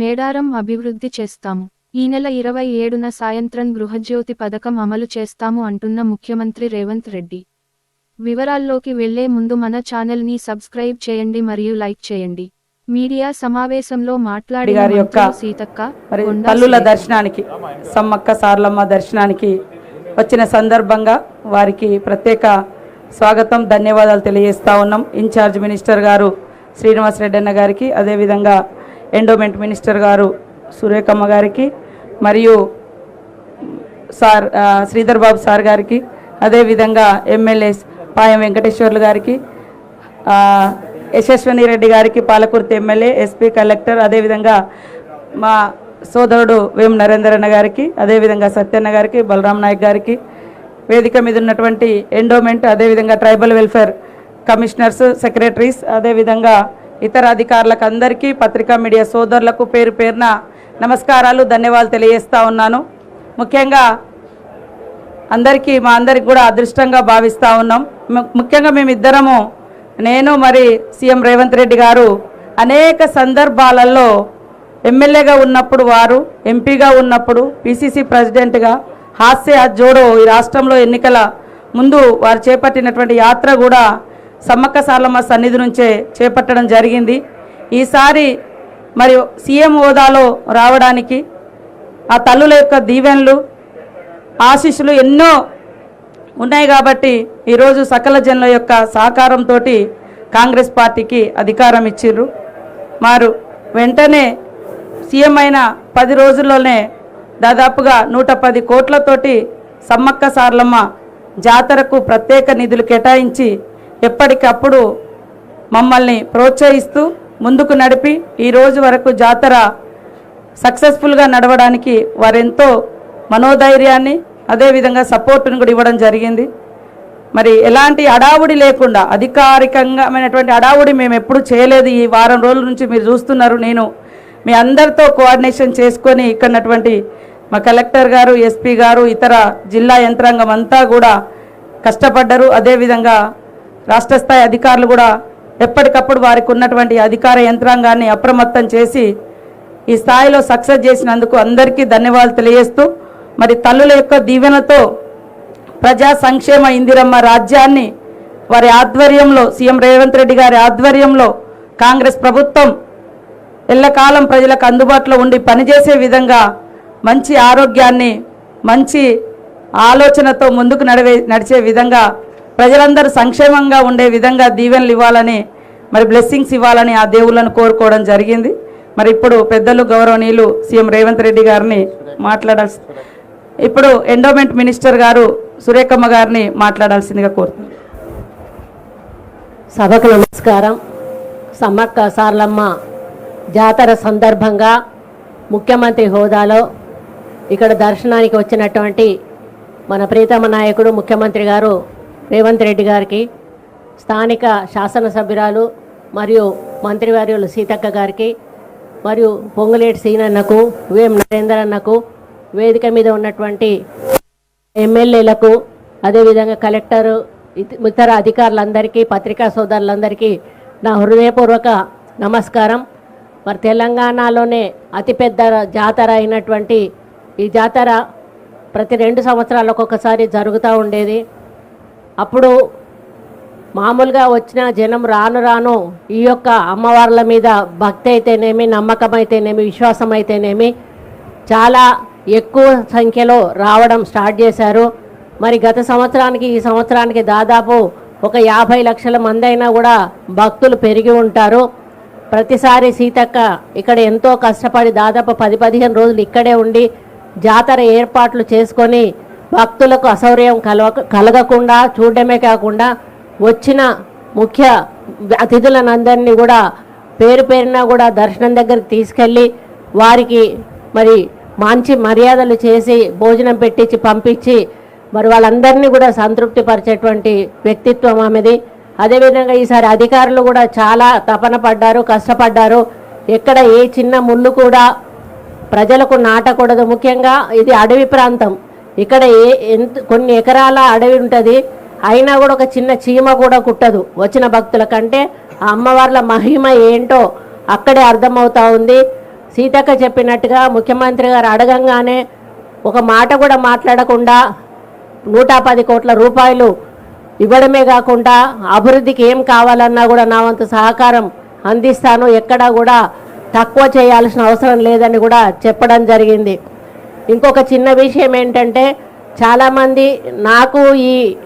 మేడారం అభివృద్ధి చేస్తాము. ఈ నెల ఇరవై ఏడున సాయంత్రం గృహజ్యోతి పథకం అమలు చేస్తాము అంటున్న ముఖ్యమంత్రి రేవంత్ రెడ్డి. వివరాల్లోకి వెళ్ళే ముందు మన ఛానల్ని సబ్స్క్రైబ్ చేయండి మరియు లైక్ చేయండి. మీడియా సమావేశంలో మాట్లాడిన గారి యొక్క సీతక్క తల్లుల. దర్శనానికి సమ్మక్క సార్లమ్మ దర్శనానికి వచ్చిన సందర్భంగా వారికి ప్రత్యేక స్వాగతం ధన్యవాదాలు తెలియజేస్తా ఉన్నాం. ఇన్ఛార్జ్ మినిస్టర్ గారు శ్రీనివాస్ రెడ్డి అన్న గారికి. అదేవిధంగా ఎండోమెంట్ మినిస్టర్ గారు సురేఖమ్మ గారికి మరియు సార్ శ్రీధర్ బాబు సార్ గారికి అదేవిధంగా ఎమ్మెల్యే పాయం వెంకటేశ్వర్లు గారికి యశస్విని రెడ్డి గారికి పాలకుర్తి ఎమ్మెల్యే ఎస్పీ కలెక్టర్ అదేవిధంగా మా సోదరుడు వేం నరేందరన్న గారికి అదేవిధంగా సత్యన్న గారికి బలరాం నాయక్ గారికి వేదిక మీద ఉన్నటువంటి ఎండోమెంట్ అదేవిధంగా ట్రైబల్ వెల్ఫేర్ కమిషనర్స్ సెక్రటరీస్ అదేవిధంగా ఇతర అధికారులకు అందరికీ పత్రికా మీడియా సోదరులకు పేరు పేరున నమస్కారాలు ధన్యవాదాలు తెలియజేస్తూ ఉన్నాను. ముఖ్యంగా అందరికీ మా అందరికి కూడా అదృష్టంగా భావిస్తూ ఉన్నాం. ముఖ్యంగా మేమిద్దరము నేను మరి సీఎం రేవంత్ రెడ్డి గారు అనేక సందర్భాలలో ఎమ్మెల్యేగా ఉన్నప్పుడు వారు ఎంపీగా ఉన్నప్పుడు పిసిసి ప్రెసిడెంట్గా హాస్య జోడో ఈ రాష్ట్రంలో ఎన్నికల ముందు వారు చేపట్టినటువంటి యాత్ర కూడా సమ్మక్క సార్లమ్మ సన్నిధి నుంచే చేపట్టడం జరిగింది. ఈసారి మరి సీఎం హోదాలో రావడానికి ఆ తల్లుల యొక్క దీవెనలు ఆశీస్సులు ఎన్నో ఉన్నాయి కాబట్టి ఈరోజు సకల జనుల యొక్క సహకారంతో కాంగ్రెస్ పార్టీకి అధికారం ఇచ్చిర్రు మారు వెంటనే సీఎం అయిన పది రోజుల్లోనే దాదాపుగా నూట పది కోట్లతోటి సమ్మక్క సార్లమ్మ జాతరకు ప్రత్యేక నిధులు కేటాయించి ఎప్పటికప్పుడు మమ్మల్ని ప్రోత్సహిస్తూ ముందుకు నడిపి ఈ రోజు వరకు జాతర సక్సెస్ఫుల్గా నడవడానికి వారెంతో మనోధైర్యాన్ని అదేవిధంగా సపోర్టును కూడా ఇవ్వడం జరిగింది. మరి ఎలాంటి అడావుడి లేకుండా అధికారికంగామైనటువంటి అడావుడి మేము ఎప్పుడు చేయలేదు. ఈ వారం రోజుల నుంచి మీరు చూస్తున్నారు. నేను మీ అందరితో కోఆర్డినేషన్ చేసుకొని ఇక్కడటువంటి మా కలెక్టర్ గారు ఎస్పీ గారు ఇతర జిల్లా యంత్రాంగం అంతా కూడా కష్టపడ్డారు. అదేవిధంగా రాష్ట్ర స్థాయి అధికారులు కూడా ఎప్పటికప్పుడు వారికి ఉన్నటువంటి అధికార యంత్రాంగాన్ని అప్రమత్తం చేసి ఈ స్థాయిలో సక్సెస్ చేసినందుకు అందరికీ ధన్యవాదాలు తెలియజేస్తూ మరి తల్లుల యొక్క దీవెనతో ప్రజా సంక్షేమ ఇందిరమ్మ రాజ్యాన్ని వారి ఆధ్వర్యంలో సీఎం రేవంత్ రెడ్డి గారి ఆధ్వర్యంలో కాంగ్రెస్ ప్రభుత్వం ఎల్లకాలం ప్రజలకు అందుబాటులో ఉండి పనిచేసే విధంగా మంచి ఆరోగ్యాన్ని మంచి ఆలోచనతో ముందుకు నడివే నడిచే విధంగా ప్రజలందరూ సంక్షేమంగా ఉండే విధంగా దీవెనలు ఇవ్వాలని మరి బ్లెస్సింగ్స్ ఇవ్వాలని ఆ దేవుళ్ళను కోరుకోవడం జరిగింది. మరి ఇప్పుడు పెద్దలు గౌరవనీయులు సీఎం రేవంత్ రెడ్డి గారిని మాట్లాడాల్సి ఇప్పుడు ఎండోమెంట్ మినిస్టర్ గారు సురేఖమ్మ గారిని మాట్లాడాల్సిందిగా కోరుతున్నాను సభకు నమస్కారం. సమ్మక్క సార్లమ్మ జాతర సందర్భంగా ముఖ్యమంత్రి హోదాలో ఇక్కడ దర్శనానికి వచ్చినటువంటి మన ప్రీతమ నాయకుడు ముఖ్యమంత్రి గారు రేవంత్ రెడ్డి గారికి స్థానిక శాసనసభ్యురాలు మరియు మంత్రివర్యులు సీతక్క గారికి మరియు పొంగులేటి సీనన్నకు వేం నరేందర్ అన్నకు వేదిక మీద ఉన్నటువంటి ఎమ్మెల్యేలకు అదేవిధంగా కలెక్టర్ ఇతర అధికారులందరికీ పత్రికా సోదరులందరికీ నా హృదయపూర్వక నమస్కారం. మరి తెలంగాణలోనే అతిపెద్ద జాతర అయినటువంటి ఈ జాతర ప్రతి రెండు సంవత్సరాలకు ఒకసారి జరుగుతూ ఉండేది. అప్పుడు మామూలుగా వచ్చిన జనం రాను రాను ఈ యొక్క అమ్మవార్ల మీద భక్తి అయితేనేమి నమ్మకం అయితేనేమి విశ్వాసం అయితేనేమి చాలా ఎక్కువ సంఖ్యలో రావడం స్టార్ట్ చేశారు. మరి గత సంవత్సరానికి ఈ సంవత్సరానికి దాదాపు ఒక యాభై లక్షల మంది అయినా కూడా భక్తులు పెరిగి ఉంటారు. ప్రతిసారి సీతక్క ఇక్కడ ఎంతో కష్టపడి దాదాపు పది పదిహేను రోజులు ఇక్కడే ఉండి జాతర ఏర్పాట్లు చేసుకొని భక్తులకు అసౌర్యం కలవ కలగకుండా చూడడమే కాకుండా వచ్చిన ముఖ్య అతిథులనందరినీ కూడా పేరు పేరున కూడా దర్శనం దగ్గరికి తీసుకెళ్ళి వారికి మరి మంచి మర్యాదలు చేసి భోజనం పెట్టించి పంపించి మరి వాళ్ళందరినీ కూడా సంతృప్తి పరిచేటువంటి వ్యక్తిత్వం ఆమెది. అదేవిధంగా ఈసారి అధికారులు కూడా చాలా తపన పడ్డారు కష్టపడ్డారు. ఎక్కడ ఏ చిన్న ముళ్ళు కూడా ప్రజలకు నాటకూడదు. ముఖ్యంగా ఇది అడవి ప్రాంతం. ఇక్కడ ఏ ఎంత కొన్ని ఎకరాల అడవి ఉంటుంది అయినా కూడా ఒక చిన్న చీమ కూడా కుట్టదు వచ్చిన భక్తుల కంటే. ఆ అమ్మవార్ల మహిమ ఏంటో అక్కడే అర్థమవుతా ఉంది. సీతక్క చెప్పినట్టుగా ముఖ్యమంత్రి గారు అడగంగానే ఒక మాట కూడా మాట్లాడకుండా నూట పది కోట్ల రూపాయలు ఇవ్వడమే కాకుండా అభివృద్ధికి ఏం కావాలన్నా కూడా నా వంతు సహకారం అందిస్తాను ఎక్కడా కూడా తక్కువ చేయాల్సిన అవసరం లేదని కూడా చెప్పడం జరిగింది. ఇంకొక చిన్న విషయం ఏంటంటే చాలామంది నాకు ఈ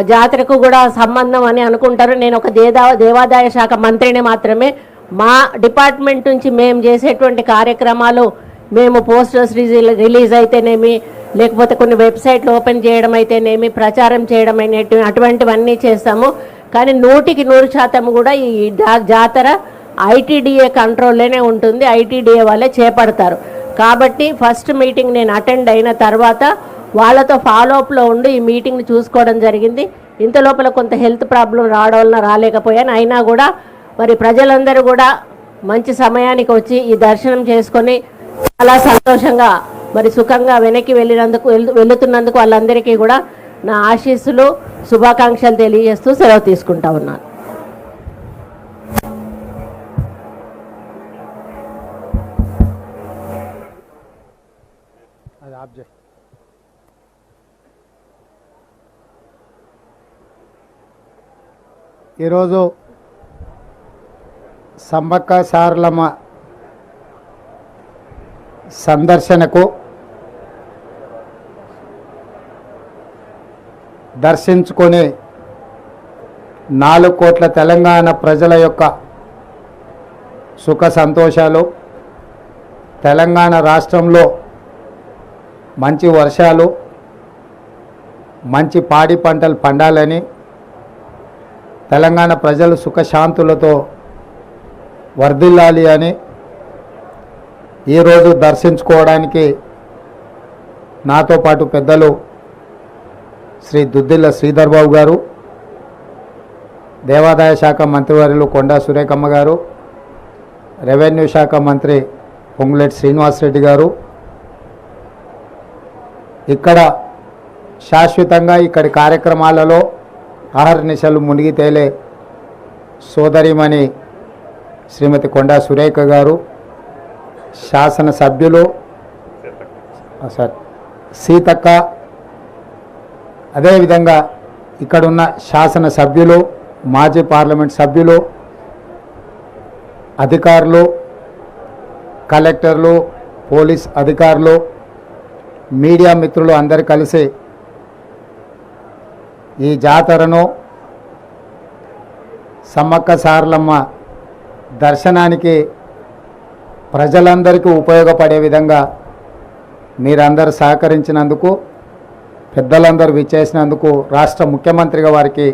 జాతరకు కూడా సంబంధం అని అనుకుంటారు. నేను ఒక దేదా దేవాదాయ శాఖ మంత్రిని మాత్రమే. మా డిపార్ట్మెంట్ నుంచి మేము చేసేటువంటి కార్యక్రమాలు మేము పోస్టర్స్ రిలీజ్ అయితేనేమి లేకపోతే కొన్ని వెబ్సైట్లు ఓపెన్ చేయడం అయితేనేమి ప్రచారం చేయడం అయినట్టు అటువంటివన్నీ చేస్తాము. కానీ నూటికి నూరు శాతం కూడా ఈ జా- జాతర ఐటీడీఏ కంట్రోల్లోనే ఉంటుంది. ఐటీడీఏ వాళ్ళే చేపడతారు. కాబట్టి ఫస్ట్ మీటింగ్ నేను అటెండ్ అయిన తర్వాత వాళ్ళతో ఫాలోఅప్లో ఉండి ఈ మీటింగ్ని చూసుకోవడం జరిగింది. ఇంత లోపల కొంత హెల్త్ ప్రాబ్లం రావడం వలన రాలేకపోయాను. అయినా కూడా మరి ప్రజలందరూ కూడా మంచి సమయానికి వచ్చి ఈ దర్శనం చేసుకొని చాలా సంతోషంగా మరి సుఖంగా వెనక్కి వెళ్ళినందుకు వెళుతున్నందుకు వాళ్ళందరికీ కూడా నా ఆశీస్సులు శుభాకాంక్షలు తెలియజేస్తూ సెలవు తీసుకుంటా ఉన్నాను. అది ఈరోజు సమ్మక్క సారలమ్మ సందర్శనకు దర్శించుకొని నాలుగు కోట్ల తెలంగాణ ప్రజల యొక్క సుఖ సంతోషాలు తెలంగాణ రాష్ట్రంలో మంచి వర్షాలు మంచి పాడి పంటలు పండాలని తెలంగాణ ప్రజలు సుఖశాంతులతో వర్ధిల్లాలి అని ఈరోజు దర్శించుకోవడానికి నాతో పాటు పెద్దలు శ్రీ దుద్దిల్ల శ్రీధర్బాబు గారు దేవాదాయ శాఖ మంత్రివర్యులు కొండా సురేఖమ్మ గారు రెవెన్యూ శాఖ మంత్రి పొంగులేటి శ్రీనివాసరెడ్డి గారు ఇక్కడ శాశ్వతంగా ఇక్కడి కార్యక్రమాలలో ఆహర్నిశలు మునిగి తేలే సోదరిమణి శ్రీమతి కొండా సురేఖ గారు శాసనసభ్యులు ఆ, సార్ సీతక్క అదేవిధంగా ఇక్కడున్న శాసనసభ్యులు మాజీ పార్లమెంట్ సభ్యులు అధికారులు కలెక్టర్లు పోలీస్ అధికారులు మీడియా మిత్రులు అందరు కలిసి ఈ జాతరను సమ్మక్క సారలమ్మ దర్శనానికి ప్రజలందరికీ ఉపయోగపడే విధంగా మీరందరూ సహకరించినందుకు పెద్దలందరూ విచ్చేసినందుకు రాష్ట్ర ముఖ్యమంత్రిగా వారికి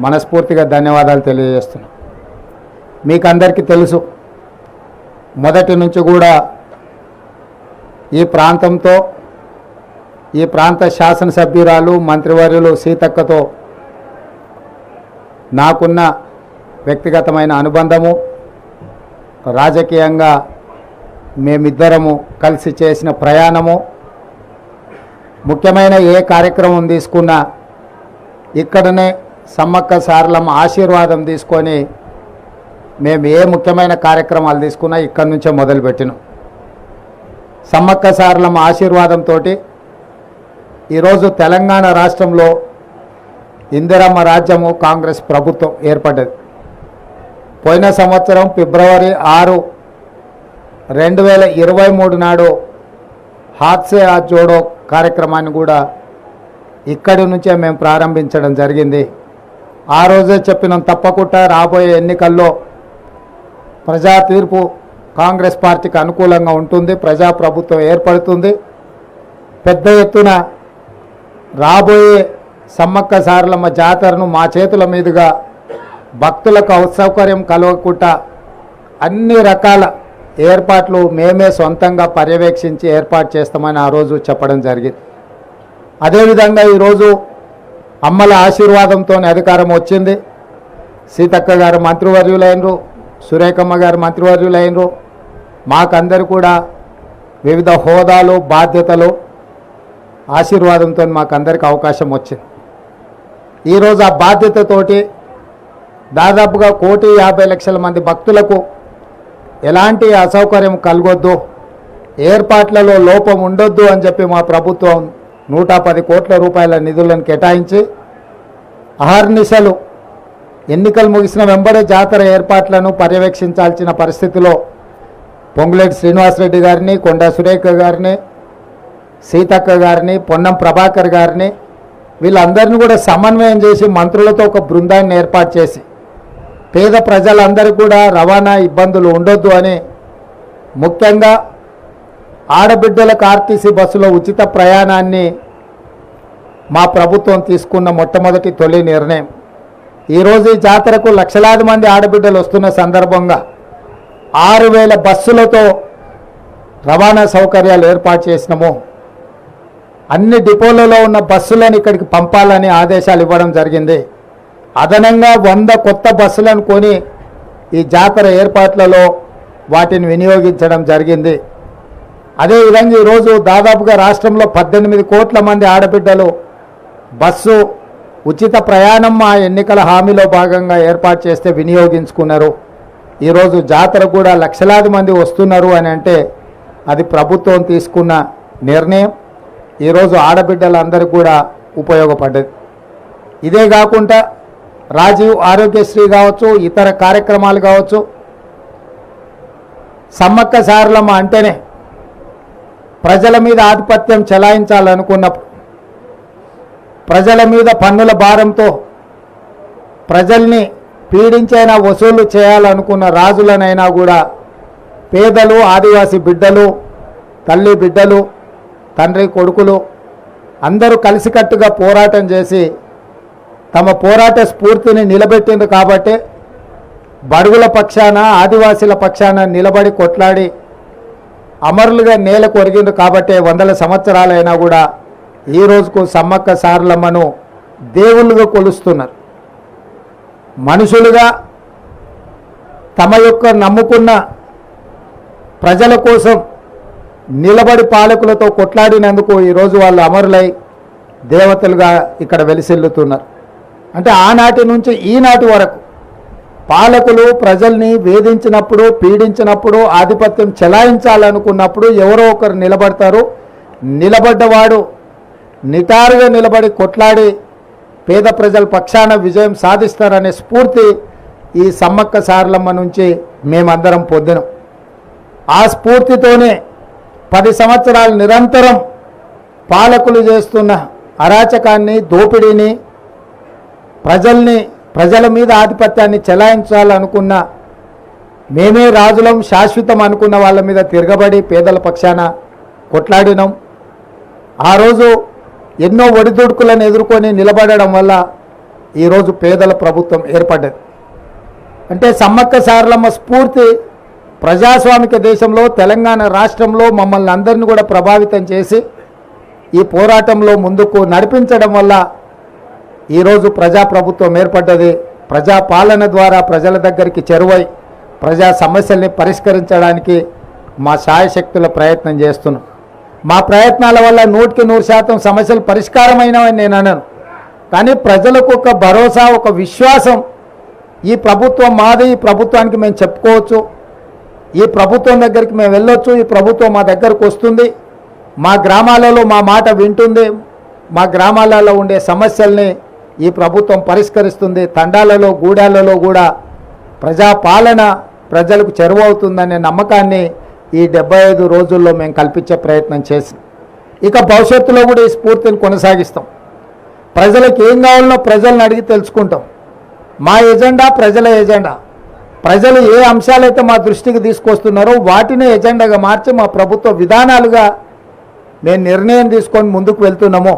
మనస్ఫూర్తిగా ధన్యవాదాలు తెలియజేస్తున్నాం. మీకు అందరికీ తెలుసు మొదటి నుంచి కూడా ఈ ప్రాంతంతో ఈ ప్రాంత శాసనసభ్యురాలు మంత్రివర్యులు సీతక్కతో నాకున్న వ్యక్తిగతమైన అనుబంధము రాజకీయంగా మేమిద్దరము కలిసి చేసిన ప్రయాణము ముఖ్యమైన ఏ కార్యక్రమం తీసుకున్నా ఇక్కడనే సమ్మక్క సారలమ్మ ఆశీర్వాదం తీసుకొని మేము ఏ ముఖ్యమైన కార్యక్రమాలు తీసుకున్నా ఇక్కడి నుంచే మొదలుపెట్టినాం. సమ్మక్క సారలమ్మ ఆశీర్వాదంతో ఈరోజు తెలంగాణ రాష్ట్రంలో ఇందిరమ్మ రాజ్యము కాంగ్రెస్ ప్రభుత్వం ఏర్పడ్డది. పోయిన సంవత్సరం ఫిబ్రవరి ఆరు రెండు వేల ఇరవై మూడు నాడు హాత్సే ఆ జోడో కార్యక్రమాన్ని కూడా ఇక్కడి నుంచే మేము ప్రారంభించడం జరిగింది. ఆ రోజే చెప్పినాం తప్పకుండా రాబోయే ఎన్నికల్లో ప్రజా తీర్పు కాంగ్రెస్ పార్టీకి అనుకూలంగా ఉంటుంది ప్రజాప్రభుత్వం ఏర్పడుతుంది. పెద్ద ఎత్తున రాబోయే సమ్మక్క సారలమ్మ జాతరను మా చేతుల మీదుగా భక్తులకు అసౌకర్యం కలగకుండా అన్ని రకాల ఏర్పాట్లు మేమే సొంతంగా పర్యవేక్షించి ఏర్పాటు చేస్తామని ఆ రోజు చెప్పడం జరిగింది. అదేవిధంగా ఈరోజు అమ్మల ఆశీర్వాదంతో అధికారం వచ్చింది. సీతక్క గారు మంత్రివర్యులైనరు సురేఖమ్మ గారు మంత్రివర్యులైనరు మాకందరు కూడా వివిధ హోదాలు బాధ్యతలు ఆశీర్వాదంతో మాకందరికి అవకాశం వచ్చింది. ఈరోజు ఆ బాధ్యతతోటి దాదాపుగా కోటి యాభై లక్షల మంది భక్తులకు ఎలాంటి అసౌకర్యం కలగొద్దు ఏర్పాట్లలో లోపం ఉండొద్దు అని చెప్పి మా ప్రభుత్వం నూట పది కోట్ల రూపాయల నిధులను కేటాయించి అహర్నిశలు ఎన్నికలు ముగిసిన వెంబడే జాతర ఏర్పాట్లను పర్యవేక్షించాల్సిన పరిస్థితిలో పొంగులేటి శ్రీనివాసరెడ్డి గారిని కొండా సురేఖ గారిని సీతక్క గారిని పొన్నం ప్రభాకర్ గారిని వీళ్ళందరినీ కూడా సమన్వయం చేసి మంత్రులతో ఒక బృందాన్ని ఏర్పాటు చేసి పేద ప్రజలందరూ కూడా రవాణా ఇబ్బందులు ఉండొద్దు అని ముఖ్యంగా ఆడబిడ్డలకు ఆర్టీసీ బస్సులో ఉచిత ప్రయాణాన్ని మా ప్రభుత్వం తీసుకున్న మొట్టమొదటి తొలి నిర్ణయం. ఈరోజు ఈ జాతరకు లక్షలాది మంది ఆడబిడ్డలు వస్తున్న సందర్భంగా ఆరు వేల బస్సులతో రవాణా సౌకర్యాలు ఏర్పాటు చేసినాము. అన్ని డిపోలలో ఉన్న బస్సులను ఇక్కడికి పంపాలని ఆదేశాలు ఇవ్వడం జరిగింది. అదనంగా వంద కొత్త బస్సులను కొని ఈ జాతర ఏర్పాట్లలో వాటిని వినియోగించడం జరిగింది. అదేవిధంగా ఈరోజు దాదాపుగా రాష్ట్రంలో పద్దెనిమిది కోట్ల మంది ఆడబిడ్డలు బస్సు ఉచిత ప్రయాణం మా ఎన్నికల హామీలో భాగంగా ఏర్పాటు చేస్తే వినియోగించుకున్నారు. ఈరోజు జాతర కూడా లక్షలాది మంది వస్తున్నారు అని అంటే అది ప్రభుత్వం తీసుకున్న నిర్ణయం. ఈరోజు ఆడబిడ్డలందరికీ కూడా ఉపయోగపడ్డది. ఇదే కాకుండా రాజీవ్ ఆరోగ్యశ్రీ కావచ్చు ఇతర కార్యక్రమాలు కావచ్చు సమ్మక్క సారలమ్మ అంటేనే ప్రజల మీద ఆధిపత్యం చెలాయించాలనుకున్నప్పుడు ప్రజల మీద పన్నుల భారంతో ప్రజల్ని పీడించైనా వసూలు చేయాలనుకున్న రాజులనైనా కూడా పేదలు ఆదివాసీ బిడ్డలు తల్లి బిడ్డలు తండ్రి కొడుకులు అందరూ కలిసికట్టుగా పోరాటం చేసి తమ పోరాట స్ఫూర్తిని నిలబెట్టింది కాబట్టి బడుగుల పక్షాన ఆదివాసీల పక్షాన నిలబడి కొట్లాడి అమరులుగా నేల కొరిగింది కాబట్టి వందల సంవత్సరాలైనా కూడా ఈ రోజుకు సమ్మక్క సారలమ్మను దేవుళ్ళుగా కొలుస్తున్నారు. మనుషులుగా తమ యొక్క నమ్ముకున్న ప్రజల కోసం నిలబడి పాలకులతో కొట్లాడినందుకు ఈరోజు వాళ్ళు అమరులై దేవతలుగా ఇక్కడ వెలిసెల్లుతున్నారు. అంటే ఆనాటి నుంచి ఈనాటి వరకు పాలకులు ప్రజల్ని వేధించినప్పుడు పీడించినప్పుడు ఆధిపత్యం చెలాయించాలనుకున్నప్పుడు ఎవరో ఒకరు నిలబడతారు. నిలబడ్డవాడు నిటారుగా నిలబడి కొట్లాడి పేద ప్రజల పక్షాన విజయం సాధిస్తారనే స్ఫూర్తి ఈ సమ్మక్క సారలమ్మ నుంచి మేమందరం పొందినం. ఆ స్ఫూర్తితోనే పది సంవత్సరాలు నిరంతరం పాలకులు చేస్తున్న అరాచకాన్ని దోపిడీని ప్రజల్ని ప్రజల మీద ఆధిపత్యాన్ని చెలాయించాలనుకున్న మేమే రాజులం శాశ్వతం అనుకున్న వాళ్ళ మీద తిరగబడి పేదల పక్షాన కొట్లాడినాం. ఆ రోజు ఎన్నో ఒడిదుడుకులను ఎదుర్కొని నిలబడడం వల్ల ఈరోజు పేదల ప్రభుత్వం ఏర్పడ్డది. అంటే సమ్మక్క సారలమ్మ స్ఫూర్తి ప్రజాస్వామిక దేశంలో తెలంగాణ రాష్ట్రంలో మమ్మల్ని అందరినీ కూడా ప్రభావితం చేసి ఈ పోరాటంలో ముందుకు నడిపించడం వల్ల ఈరోజు ప్రజాప్రభుత్వం ఏర్పడ్డది. ప్రజా పాలన ద్వారా ప్రజల దగ్గరికి చెరువై ప్రజా సమస్యల్ని పరిష్కరించడానికి మా శాయశక్తుల ప్రయత్నం చేస్తున్నాం. మా ప్రయత్నాల వల్ల నూటికి నూరు శాతం సమస్యలు పరిష్కారమైనవని నేను అన్నాను కానీ ప్రజలకు ఒక భరోసా ఒక విశ్వాసం ఈ ప్రభుత్వం మాది ఈ ప్రభుత్వానికి మేము చెప్పుకోవచ్చు. ఈ ప్రభుత్వం దగ్గరికి మేము వెళ్ళొచ్చు ఈ ప్రభుత్వం మా దగ్గరకు వస్తుంది. మా గ్రామాలలో మా మాట వింటుంది. మా గ్రామాలలో ఉండే సమస్యల్ని ఈ ప్రభుత్వం పరిష్కరిస్తుంది. తండాలలో గూడాలలో కూడా ప్రజాపాలన ప్రజలకు చెరువవుతుందనే నమ్మకాన్ని ఈ డెబ్బై ఐదు రోజుల్లో మేము కల్పించే ప్రయత్నం చేసి ఇక భవిష్యత్తులో కూడా ఈ స్ఫూర్తిని కొనసాగిస్తాం. ప్రజలకు ఏం కావాలనో ప్రజలను అడిగి తెలుసుకుంటాం. మా ఎజెండా ప్రజల ఎజెండా. ప్రజలు ఏ అంశాలైతే మా దృష్టికి తీసుకొస్తున్నారో వాటిని ఎజెండాగా మార్చి మా ప్రభుత్వ విధానాలుగా మేము నిర్ణయం తీసుకొని ముందుకు వెళ్తున్నామో.